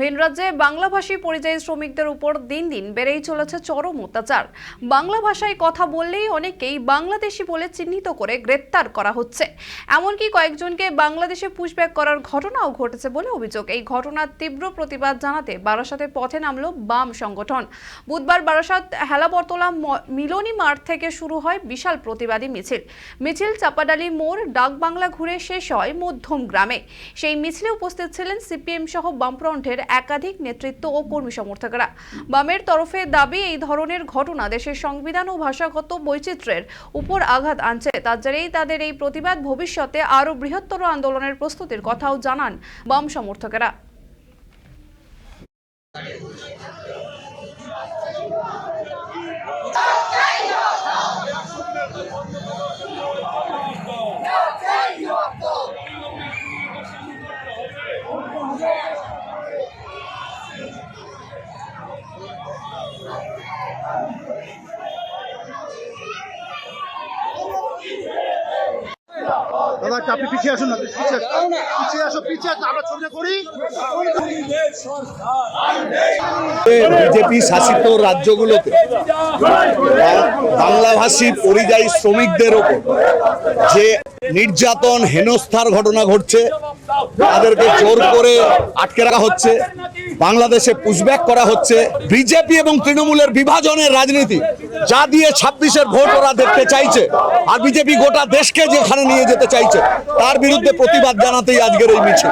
ভিনরাজ্যে বাংলাভাষী পরিযায়ী শ্রমিকদের উপর দিন দিন বেড়েই চলেছে চরম অত্যাচার। বাংলা ভাষায় কথা বললেই অনেকেই বাংলাদেশি বলে চিহ্নিত করে গ্রেপ্তার করা হচ্ছে। এমনকি কয়েকজনকে বাংলাদেশে পুশব্যাক করার ঘটনাও ঘটেছে বলে অভিযোগ। এই ঘটনার তীব্র প্রতিবাদ জানাতে বারাসাতে পথে নামলো বাম সংগঠন। বুধবার বারাসাত হেলাবরতলা মিলনী মাঠ থেকে শুরু হয় বিশাল প্রতিবাদী মিছিল। মিছিল চাপাডালি মোড় ডাক বাংলা ঘুরে শেষ হয় মধ্যম গ্রামে। সেই মিছিলে উপস্থিত ছিলেন সিপিএম সহ বামফ্রন্টের একাধিক নেতৃত্ব ও কর্মী সমর্থকরা। বামের তরফে দাবি, এই ধরনের ঘটনা দেশের সংবিধান ও ভাষাগত বৈচিত্র্যের উপর আঘাত আনছে। তার জেরেই তাদের এই প্রতিবাদ ভবিষ্যতে আরও বৃহত্তর আন্দোলনের প্রস্তুতির কথাও জানান বাম সমর্থকেরা। দাদা আপনি পিছিয়ে আসুন না, পিছিয়ে পিছিয়ে আসো পিছিয়ে আসো, আমরা করি। বিজেপি শাসিত রাজ্যগুলোতে বাংলাভাষী পরিযায়ী শ্রমিকদের ওপর যে নির্যাতন, হেনস্থার ঘটনা ঘটছে তাদেরকে জোর করে আটকে রাখা হচ্ছে। বাংলাদেশে পুশব্যাক করা হচ্ছে। বিজেপি এবং তৃণমূলের বিভাজনের রাজনীতি। যা দিয়ে ছাব্বিশের ভোট ওরা দেখতে চাইছে। আর বিজেপি গোটা দেশকে যেখানে নিয়ে যেতে চাইছে, তার বিরুদ্ধে প্রতিবাদ জানাতেই আজকের এই মিছিল।